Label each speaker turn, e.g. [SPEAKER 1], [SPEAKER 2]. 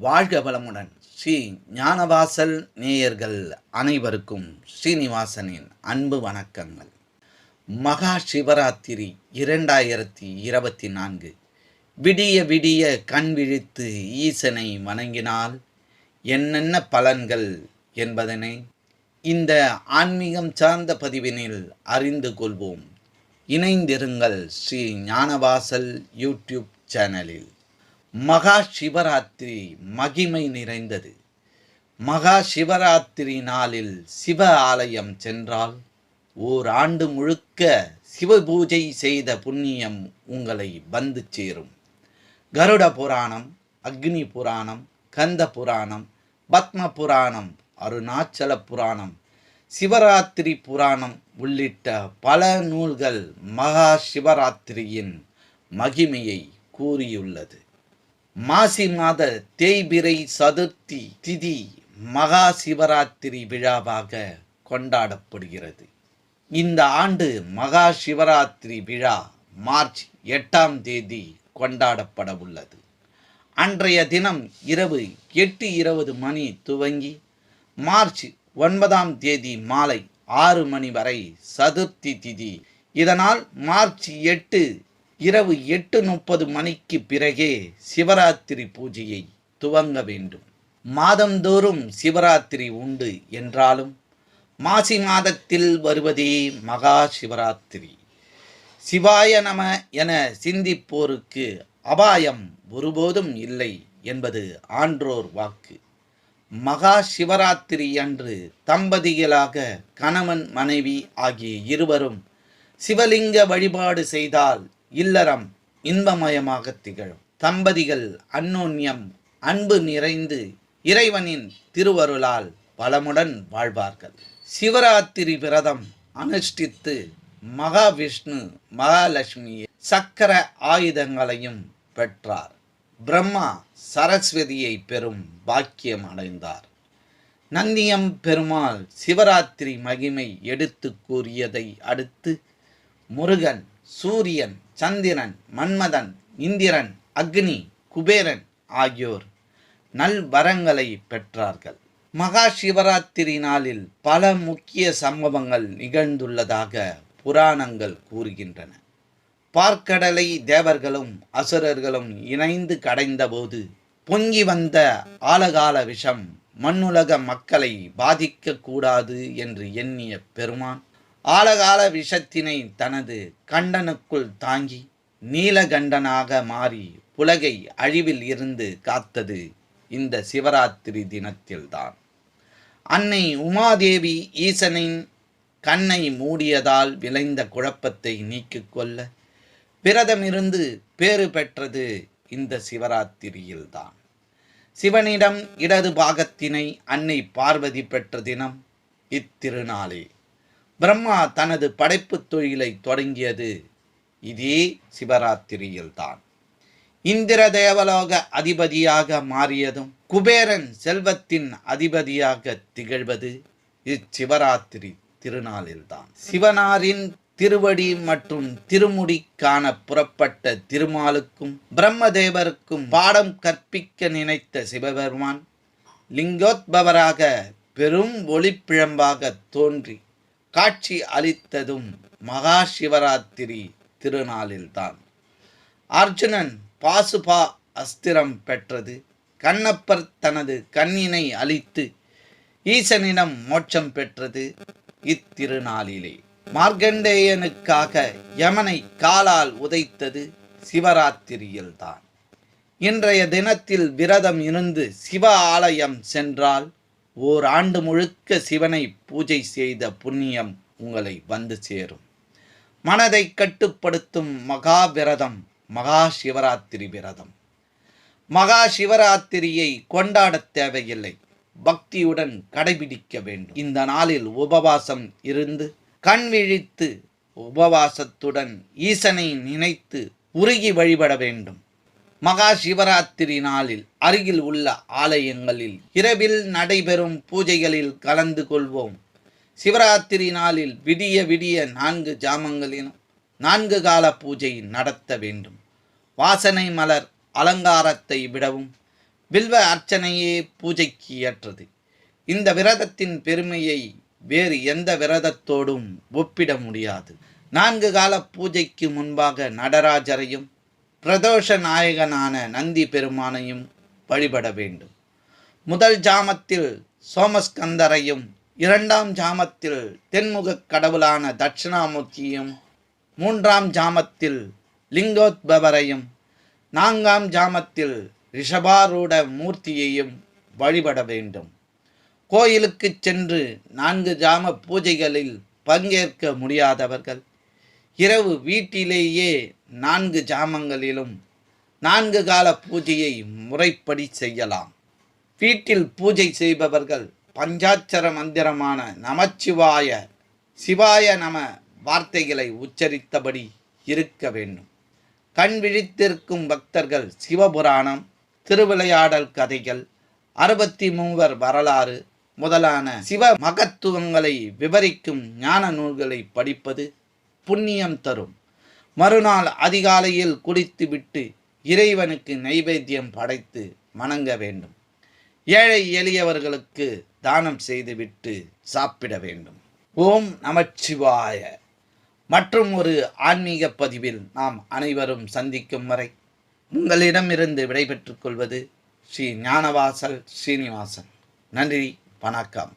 [SPEAKER 1] வாழ்க வளமுடன். ஸ்ரீ ஞானவாசல் நேயர்கள் அனைவருக்கும் ஸ்ரீனிவாசனின் அன்பு வணக்கங்கள். மகா சிவராத்திரி இரண்டாயிரத்தி இருபத்தி நான்கு. விடிய விடிய கண் விழித்து ஈசனை வணங்கினால் என்னென்ன பலன்கள் என்பதனை இந்த ஆன்மீகம் சார்ந்த பதிவினில் அறிந்து கொள்வோம். இணைந்திருங்கள் ஸ்ரீ ஞானவாசல் யூடியூப் சேனலில். மகா சிவராத்திரி மகிமை நிறைந்தது. மகா சிவராத்திரி நாளில் சிவ ஆலயம் சென்றால் ஓர் ஆண்டு முழுக்க சிவ பூஜை செய்த புண்ணியம் உங்களை வந்து சேரும். கருட புராணம் அக்னி புராணம் கந்த புராணம் பத்ம புராணம் அருணாச்சல புராணம் சிவராத்திரி புராணம் உள்ளிட்ட பல நூல்கள் மகா சிவராத்திரியின் மகிமையை கூறியுள்ளது. மாசி மாத தேய்பிரை சதுர்த்தி திதி மகா சிவராத்திரி விழாவாக கொண்டாடப்படுகிறது. இந்த ஆண்டு மகா சிவராத்திரி விழா மார்ச் எட்டாம் தேதி கொண்டாடப்பட உள்ளது. அன்றைய தினம் இரவு எட்டு இருபது மணி துவங்கி மார்ச் ஒன்பதாம் தேதி மாலை ஆறு மணி வரை சதுர்த்தி திதி. இதனால் மார்ச் எட்டு இரவு எட்டு முப்பது மணிக்கு பிறகே சிவராத்திரி பூஜையை துவங்க வேண்டும். மாதந்தோறும் சிவராத்திரி உண்டு என்றாலும் மாசி மாதத்தில் வருவதே மகா சிவராத்திரி. சிவாய நம என சிந்திப்போருக்கு அபாயம் ஒருபோதும் இல்லை என்பது ஆன்றோர் வாக்கு. மகா சிவராத்திரி அன்று தம்பதிகளாக கணவன் மனைவி ஆகிய இருவரும் சிவலிங்க வழிபாடு செய்தால் இல்லறம் இன்பமயமாக திகழும். தம்பதிகள் அன்னோன்யம் அன்பு நிறைந்து இறைவனின் திருவருளால் பலமுடன் வாழ்வார்கள். சிவராத்திரி விரதம் அனுஷ்டித்து மகாவிஷ்ணு மகாலட்சுமி சக்கர ஆயுதங்களையும் பெற்றார். பிரம்மா சரஸ்வதியை பெறும் பாக்கியம் அடைந்தார். நந்தியம் பெருமாள் சிவராத்திரி மகிமை எடுத்து கூறியதை அடுத்து முருகன் சூரியன் சந்திரன் மன்மதன் இந்திரன் அக்னி குபேரன் ஆகியோர் நல்வரங்களை பெற்றார்கள். மகா சிவராத்திரி நாளில் பல முக்கிய சம்பவங்கள் நிகழ்ந்துள்ளதாக புராணங்கள் கூறுகின்றன. பார்க்கடலை தேவர்களும் அசுரர்களும் இணைந்து கடைந்தபோது பொங்கி வந்த ஆலகால விஷம் மண்ணுலக மக்களை பாதிக்கக்கூடாது என்று எண்ணிய பெருமான் ஆலகால விஷத்தினை தனது கண்டனுக்குள் தாங்கி நீலகண்டனாக மாறி உலகை அழிவில் இருந்து காத்தது இந்த சிவராத்திரி தினத்தில்தான். அன்னை உமாதேவி ஈசனின் கண்ணை மூடியதால் விளைந்த குழப்பத்தை நீக்கிக் கொள்ள விரதமிருந்து பேறு பெற்றது இந்த சிவராத்திரியில்தான். சிவனிடம் இடது பாகத்தினை அன்னை பார்வதி பெற்ற தினம் இத்திருநாளே. பிரம்மா தனது படைப்புத் தொழிலை தொடங்கியது. இதே சிவராத்திரியில்தான். இந்திர தேவலோக அதிபதியாக மாறியதும் குபேரன் செல்வத்தின் அதிபதியாக திகழ்வது இச்சிவராத்திரி திருநாளில்தான். சிவனாரின் திருவடி மற்றும் திருமுடிக்கான புறப்பட்ட திருமாலுக்கும் பிரம்மதேவருக்கும் பாடம் கற்பிக்க நினைத்த சிவபெருமான் லிங்கோத்பவராக பெரும் ஒளிப்பிழம்பாக தோன்றி காட்சி அளித்ததும் மகா சிவராத்திரி திருநாளில்தான். அர்ஜுனன் பாசுபா அஸ்திரம் பெற்றது. கண்ணப்பர் தனது கண்ணினை அழித்து ஈசனிடம் மோட்சம் பெற்றது இத்திருநாளிலே. மார்க்கண்டேயனுக்காக யமனை காலால் உதைத்தது சிவராத்திரியில்தான். இன்றைய தினத்தில் விரதம் இருந்து சிவ ஆலயம் சென்றால் ஓர் ஆண்டு முழுக்க சிவனை பூஜை செய்த புண்ணியம் உங்களை வந்து சேரும். மனதை கட்டுப்படுத்தும் மகா விரதம் மகா சிவராத்திரி விரதம். மகா சிவராத்திரியை கொண்டாடத் தேவையில்லை. பக்தியுடன் கடைபிடிக்க வேண்டும். இந்த நாளில் உபவாசம் இருந்து கண் விழித்து உபவாசத்துடன் ஈசனை நினைத்து உருகி வழிபட வேண்டும். மகா சிவராத்திரி நாளில் அருகில் உள்ள ஆலயங்களில் இரவில் நடைபெறும் பூஜைகளில் கலந்து கொள்வோம். சிவராத்திரி நாளில் விடிய விடிய நான்கு ஜாமங்களிலும் நான்கு கால பூஜை நடத்த வேண்டும். வாசனை மலர் அலங்காரத்தை விடவும் வில்வ அர்ச்சனையே பூஜைக்கு ஏற்றது. இந்த விரதத்தின் பெருமையை வேறு எந்த விரதத்தோடும் ஒப்பிட முடியாது. நான்கு கால பூஜைக்கு முன்பாக நடராஜரையும் பிரதோஷ நாயகனான நந்தி பெருமானையும் வழிபட வேண்டும். முதல் ஜாமத்தில் சோமஸ்கந்தரையும் இரண்டாம் ஜாமத்தில் தென்முகக் கடவுளான தட்சிணாமூர்த்தியும் மூன்றாம் ஜாமத்தில் லிங்கோத்பவரையும் நான்காம் ஜாமத்தில் ரிஷபாரூட மூர்த்தியையும் வழிபட வேண்டும். கோயிலுக்கு சென்று நான்கு ஜாம பூஜைகளில் பங்கேற்க முடியாதவர்கள் இரவு வீட்டிலேயே நான்கு ஜாமங்களிலும் நான்கு கால பூஜையை முறைப்படி செய்யலாம். வீட்டில் பூஜை செய்பவர்கள் பஞ்சாட்சர மந்திரமான நமச்சிவாய சிவாய நம வார்த்தைகளை உச்சரித்தபடி இருக்க வேண்டும். கண் விழித்திருக்கும் பக்தர்கள் சிவபுராணம் திருவிளையாடல் கதைகள் அறுபத்தி மூவர் வரலாறு முதலான சிவ மகத்துவங்களை விவரிக்கும் ஞான நூல்களை படிப்பது புண்ணியம் தரும். மறுநாள் அதிகாலையில் குளித்துவிட்டு இறைவனுக்கு நைவேத்தியம் படைத்து வணங்க வேண்டும். ஏழை எளியவர்களுக்கு தானம் செய்துவிட்டு சாப்பிட வேண்டும். ஓம் நமச்சிவாய. மற்றும் ஒரு ஆன்மீக பதிவில் நாம் அனைவரும் சந்திக்கும் வரை உங்களிடமிருந்து விடைபெற்றுக் கொள்வது ஸ்ரீ ஞானவாசல் ஸ்ரீனிவாசன். நன்றி வணக்கம்.